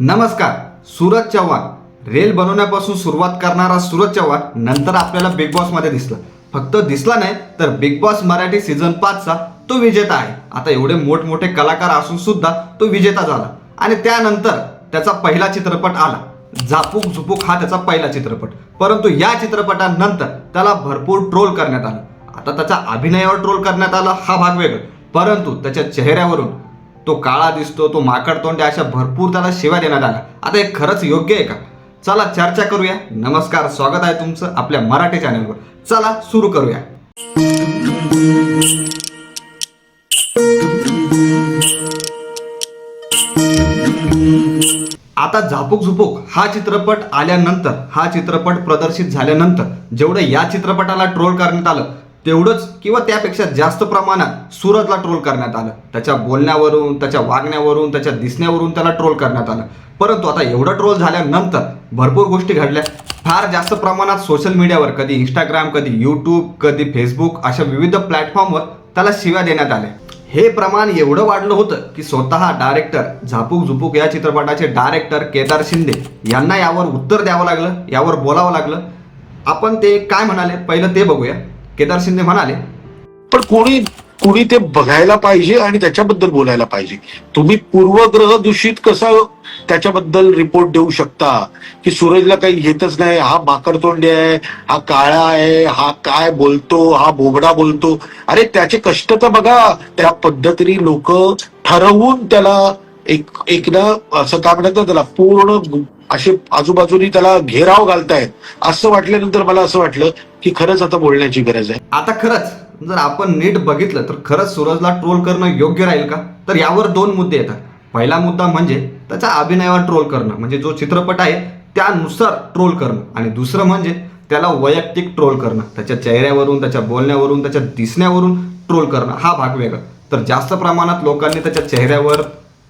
नमस्कार सूरज चव्हाण. रेल बनवण्यापासून सुरुवात करणारा सूरज चव्हाण नंतर आपल्याला बिग बॉसमध्ये दिसला. फक्त दिसला नाही तर बिग बॉस मराठी सीझन पाचचा तो विजेता आहे. आता एवढे मोठमोठे कलाकार असून सुद्धा तो विजेता झाला. आणि त्यानंतर त्याचा पहिला चित्रपट आला. झापूक झुपूक हा त्याचा पहिला चित्रपट. परंतु या चित्रपटानंतर त्याला भरपूर ट्रोल करण्यात आलं. आता त्याच्या अभिनयावर ट्रोल करण्यात आला हा भाग वेगळा. परंतु त्याच्या चेहऱ्यावरून तो काळा दिसतो तो माकड तोंडे अशा भरपूर त्याला शिव्या देण्यात आल्या. आता हे खरंच योग्य आहे का? चला चर्चा करूया. नमस्कार स्वागत आहे तुमचं आपल्या मराठी चॅनलवर. चला सुरू करूया. आता झापूक झुपूक हा चित्रपट आल्यानंतर हा चित्रपट प्रदर्शित झाल्यानंतर जेवढं या चित्रपटाला ट्रोल करण्यात आलं तेवढंच किंवा त्यापेक्षा जास्त प्रमाणात सूरजला ट्रोल करण्यात आलं. त्याच्या बोलण्यावरून त्याच्या वागण्यावरून त्याच्या दिसण्यावरून त्याला ट्रोल करण्यात आलं. परंतु आता एवढं ट्रोल झाल्यानंतर भरपूर गोष्टी घडल्या. फार जास्त प्रमाणात सोशल मीडियावर कधी इंस्टाग्राम कधी यूट्यूब कधी फेसबुक अशा विविध प्लॅटफॉर्मवर त्याला शिव्या देण्यात आल्या. हे प्रमाण एवढं वाढलं होतं की स्वतः डायरेक्टर झापूक झुपूक या चित्रपटाचे डायरेक्टर केदार शिंदे यांना यावर उत्तर द्यावं लागलं यावर बोलावं लागलं. आपण ते काय म्हणाले? पहिलं ते बघूया. केदार शिंदे म्हणाले पण कोणी कुणी ते बघायला पाहिजे आणि त्याच्याबद्दल बोलायला पाहिजे. तुम्ही पूर्वग्रह दूषित कसं त्याच्याबद्दल रिपोर्ट देऊ शकता? की सूरजला काही येतच नाही हा माकडतोंडी आहे हा काळा आहे हा काय बोलतो हा बोबडा बोलतो. अरे त्याचे कष्ट तर बघा. त्या पद्धतीने लोक ठरवून त्याला एक एक ना असं काय म्हणतात त्याला पूर्ण असे आजूबाजूनी त्याला घेराव घालतायत. असं वाटल्यानंतर मला असं वाटलं की खरंच आता बोलण्याची गरज आहे. आता खरंच जर आपण नीट बघितलं तर खरंच सूरजला ट्रोल करणं योग्य राहील का? तर यावर दोन मुद्दे येतात. पहिला मुद्दा म्हणजे त्याचा अभिनयावर ट्रोल करणं म्हणजे जो चित्रपट आहे त्यानुसार ट्रोल करणं. आणि दुसरं म्हणजे त्याला वैयक्तिक ट्रोल करणं. त्याच्या चेहऱ्यावरून त्याच्या बोलण्यावरून त्याच्या दिसण्यावरून ट्रोल करणं हा भाग वेगळा. तर जास्त प्रमाणात लोकांनी त्याच्या चेहऱ्यावर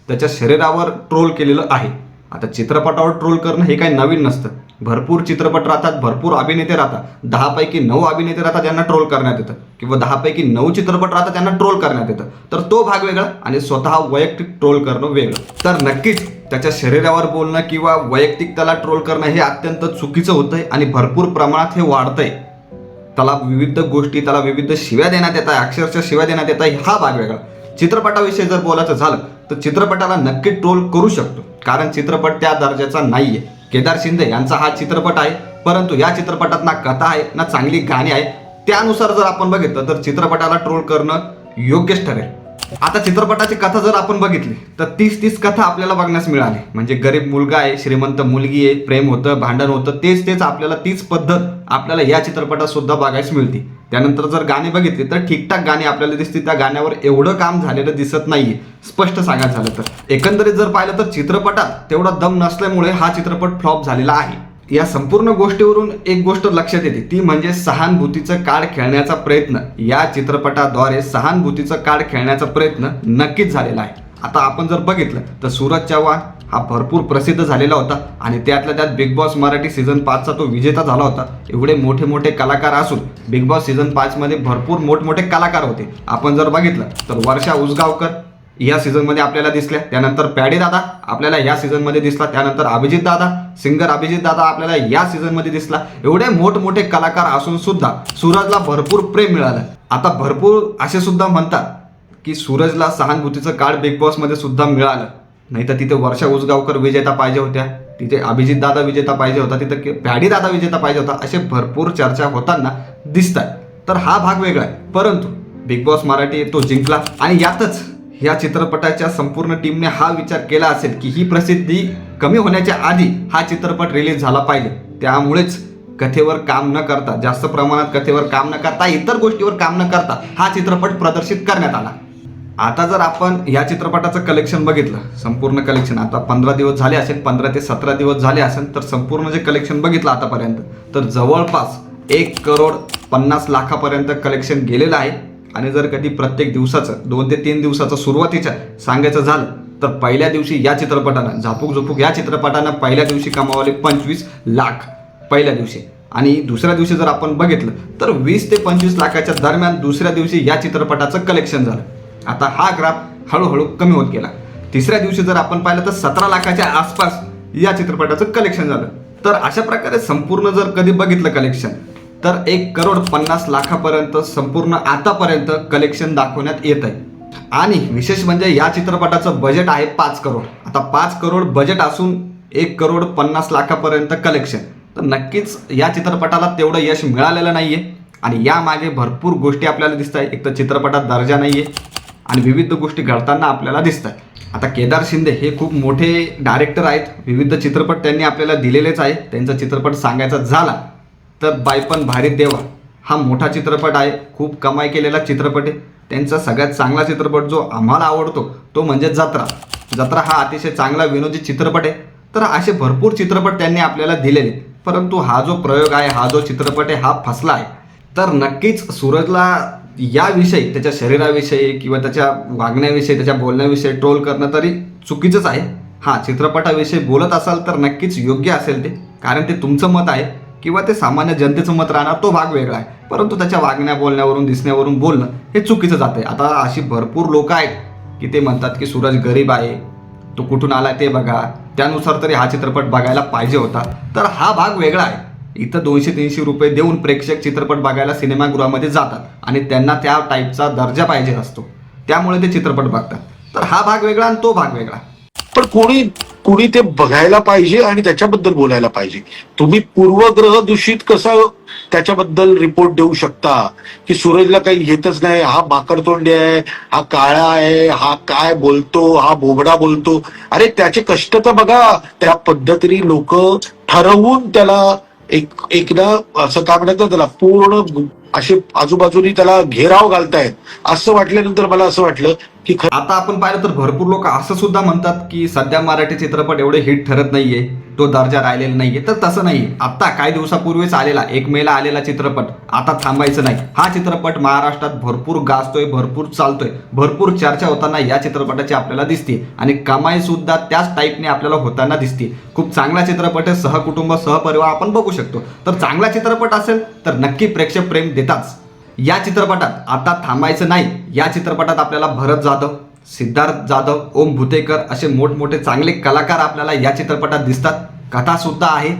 त्याच्या शरीरावर ट्रोल केलेलं आहे. आता चित्रपटावर ट्रोल करणं हे काही नवीन नसतं. भरपूर चित्रपट राहतात भरपूर अभिनेते राहतात. दहापैकी नऊ अभिनेते राहतात ज्यांना ट्रोल करण्यात येतं. किंवा दहापैकी नऊ चित्रपट राहतात त्यांना ट्रोल करण्यात येतं. तर तो भाग वेगळा आणि स्वतः वैयक्तिक ट्रोल करणं वेगळं. तर नक्कीच त्याच्या शरीरावर बोलणं किंवा वैयक्तिक त्याला ट्रोल करणं हे अत्यंत चुकीचं होतंय आणि भरपूर प्रमाणात हे वाढतंय. त्याला विविध गोष्टी त्याला विविध शिव्या देण्यात येतात अक्षरशः शिव्या देण्यात येत आहे हा भाग वेगळा. चित्रपटाविषयी जर बोलायचं झालं तर चित्रपटाला नक्की ट्रोल करू शकतो. कारण चित्रपट त्या दर्जाचा नाहीये. केदार शिंदे यांचा हा चित्रपट आहे परंतु या चित्रपटात ना कथा आहे ना चांगली गाणी आहे. त्यानुसार जर आपण बघितलं तर चित्रपटाला ट्रोल करणं योग्यच ठरेल. आता चित्रपटाची कथा जर आपण बघितली तर तीस तीस कथा आपल्याला बघण्यास मिळाली. म्हणजे गरीब मुलगा आहे श्रीमंत मुलगी आहे प्रेम होतं भांडण होतं तेच तेच आपल्याला तीच पद्धत आपल्याला या चित्रपटात सुद्धा बघायला मिळते. त्यानंतर जर गाणी बघितली तर ठीकठाक गाणी आपल्याला दिसते त्या गाण्यावर एवढं काम झालेलं दिसत नाही स्पष्ट सांगायचं झालं तर. एकंदरीत जर पाहिलं तर चित्रपटात तेवढा दम नसल्यामुळे हा चित्रपट फ्लॉप झालेला आहे. या संपूर्ण गोष्टीवरून एक गोष्ट लक्षात येते. ती म्हणजे सहानुभूतीचं कार्ड खेळण्याचा प्रयत्न. या चित्रपटाद्वारे सहानुभूतीचं कार्ड खेळण्याचा प्रयत्न नक्कीच झालेला आहे. आता आपण जर बघितलं तर सूरज चव्हाण हा भरपूर प्रसिद्ध झालेला होता आणि त्यातल्या त्यात बिग बॉस मराठी सीझन पाचचा तो विजेता झाला होता. एवढे मोठे मोठे कलाकार असून बिग बॉस सीझन पाचमध्ये भरपूर मोठमोठे कलाकार होते. आपण जर बघितलं तर वर्षा उसगावकर या सीझनमध्ये आपल्याला दिसल्या. त्यानंतर पॅडी दादा आपल्याला या सीझनमध्ये दिसला. त्यानंतर अभिजित दादा सिंगर अभिजित दादा आपल्याला या सीझनमध्ये दिसला. एवढे मोठमोठे कलाकार असून सुद्धा सूरजला भरपूर प्रेम मिळालं. आता भरपूर असे सुद्धा म्हणतात की सूरजला सहानुभूतीचं कार्ड बिग बॉसमध्ये सुद्धा मिळालं. नाही तर तिथे वर्षा उसगावकर विजेता पाहिजे होत्या. तिथे अभिजित दादा विजेता पाहिजे होता. तिथे के- दादा विजेता पाहिजे होता. असे भरपूर चर्चा होताना दिसत आहे तर हा भाग वेगळा आहे. परंतु बिग बॉस मराठी तो जिंकला. आणि यातच या चित्रपटाच्या संपूर्ण टीमने हा विचार केला असेल की ही प्रसिद्धी कमी होण्याच्या आधी हा चित्रपट रिलीज झाला पाहिजे. त्यामुळेच कथेवर काम न करता जास्त प्रमाणात कथेवर काम न करता इतर गोष्टीवर काम न करता हा चित्रपट प्रदर्शित करण्यात आला. आता जर आपण या चित्रपटाचं कलेक्शन बघितलं संपूर्ण कलेक्शन आता पंधरा दिवस झाले असेल पंधरा ते सतरा दिवस झाले असेल तर संपूर्ण जे कलेक्शन बघितलं आतापर्यंत तर जवळपास एक करोड पन्नास लाखापर्यंत कलेक्शन गेलेलं आहे. आणि जर कधी प्रत्येक दिवसाचं दोन ते तीन दिवसाचं सुरुवातीच्या सांगायचं झालं तर पहिल्या दिवशी या चित्रपटानं झापूक झुपूक या चित्रपटानं पहिल्या दिवशी कमावले पंचवीस लाख पहिल्या दिवशी. आणि दुसऱ्या दिवशी जर आपण बघितलं तर वीस ते पंचवीस लाखाच्या दरम्यान दुसऱ्या दिवशी या चित्रपटाचं कलेक्शन झालं. आता हा ग्राफ हळूहळू कमी होत गेला. तिसऱ्या दिवशी जर आपण पाहिलं तर सतरा लाखाच्या आसपास या चित्रपटाचं कलेक्शन झालं. तर अशा प्रकारे संपूर्ण जर कधी बघितलं कलेक्शन तर एक करोड पन्नास लाखापर्यंत संपूर्ण आतापर्यंत कलेक्शन दाखवण्यात येत आहे आणि विशेष म्हणजे या चित्रपटाचं बजेट आहे पाच करोड. आता पाच करोड बजेट असून एक करोड पन्नास लाखापर्यंत कलेक्शन तर नक्कीच या चित्रपटाला तेवढं यश मिळालेलं नाही आहे आणि यामागे भरपूर गोष्टी आपल्याला दिसत आहे एक तर चित्रपटात दर्जा नाही आहे आणि विविध गोष्टी घडताना आपल्याला दिसत आहेत आता केदार शिंदे हे खूप मोठे डायरेक्टर आहेत. विविध चित्रपट त्यांनी आपल्याला दिलेलेच आहे. त्यांचा चित्रपट सांगायचा झाला तर बायपण भारी देवा. हा मोठा चित्रपट आहे. खूप कमाई केलेला चित्रपट आहे. त्यांचा सगळ्यात चांगला चित्रपट जो आम्हाला आवडतो तो म्हणजे जत्रा. जत्रा हा अतिशय चांगला विनोदी चित्रपट आहे. तर असे भरपूर चित्रपट त्यांनी आपल्याला दिलेले परंतु हा जो प्रयोग आहे हा जो चित्रपट आहे हा फसला आहे. तर नक्कीच सूरजला याविषयी त्याच्या शरीराविषयी किंवा त्याच्या वागण्याविषयी त्याच्या बोलण्याविषयी ट्रोल करणं तरी चुकीचंच आहे. हां चित्रपटाविषयी बोलत असाल तर नक्कीच योग्य असेल ते. कारण ते तुमचं मत आहे किंवा ते सामान्य जनतेचं मत राहणार तो भाग वेगळा आहे. परंतु त्याच्या वागण्या बोलण्यावरून दिसण्यावरून बोलणं हे चुकीचं जाते आता अशी भरपूर लोक आहेत की ते म्हणतात की सूरज गरीब आहे तो कुठून आला ते बघा. त्यानुसार तरी हा चित्रपट बघायला पाहिजे होता. तर हा भाग वेगळा आहे. इथं दोनशे तीनशे रुपये देऊन प्रेक्षक चित्रपट बघायला सिनेमागृहामध्ये जातात आणि त्यांना त्या टाईपचा दर्जा पाहिजे असतो. त्यामुळे ते चित्रपट बघतात. तर हा भाग वेगळा आणि तो भाग वेगळा. पण कोणी कुणी ते बघायला पाहिजे आणि त्याच्याबद्दल बोलायला पाहिजे. तुम्ही पूर्वग्रह दूषित कसं त्याच्याबद्दल रिपोर्ट देऊ शकता? की सूरजला काही येतच नाही हा माकडतोंडी आहे हा काळा आहे हा काय बोलतो हा बोबडा बोलतो. अरे त्याचे कष्ट तर बघा त्या पद्धतीने लोक ठरवून त्याला एक एक असं काय म्हणतात त्याला पूर्ण असे आजूबाजूनी त्याला घेराव घालतायत. असं वाटल्यानंतर मला असं वाटलं की आता आपण पाहिलं तर भरपूर लोक असं सुद्धा म्हणतात की सध्या मराठी चित्रपट एवढे हिट ठरत नाहीये तो दर्जा राहिलेला नाहीये. तर तसं नाही आता काही दिवसापूर्वीच आलेला एक मेला आलेला चित्रपट आता थांबायचं नाही. हा चित्रपट महाराष्ट्रात भरपूर गाजतोय भरपूर चालतोय. भरपूर चर्चा होताना या चित्रपटाची आपल्याला दिसते आणि कमाई सुद्धा त्याच टाईपने आपल्याला होताना दिसते खूप चांगला चित्रपट आहे सहकुटुंब सहपरिवार आपण बघू शकतो. तर चांगला चित्रपट असेल तर नक्की प्रेक्षक प्रेम देताच. या चित्रपटात आता थांबायचं नाही. या चित्रपटात आपल्याला भरत जाधव सिद्धार्थ जाधव ओम भुतेकर असे मोठमोठे चांगले कलाकार आपल्याला या चित्रपटात दिसतात. कथासुद्धा आहे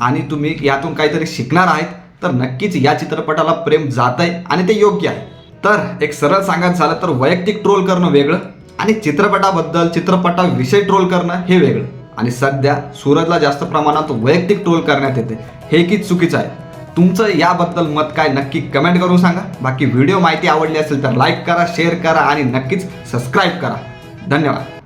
आणि तुम्ही यातून काहीतरी शिकणार आहेत. तर नक्कीच या चित्रपटाला प्रेम जात आहे आणि ते योग्य आहे. तर एक सरळ सांगायचं झालं तर वैयक्तिक ट्रोल करणं वेगळं आणि चित्रपटाबद्दल चित्रपटाविषयी ट्रोल करणं हे वेगळं. आणि सध्या सूरजला जास्त प्रमाणात वैयक्तिक ट्रोल करण्यात येते. हे की चुकीचं आहे? तुमचं याबद्दल मत काय नक्की कमेंट करून सांगा. बाकी व्हिडिओ माहिती आवडली असेल तर लाईक करा शेअर करा आणि नक्कीच सबस्क्राईब करा. धन्यवाद.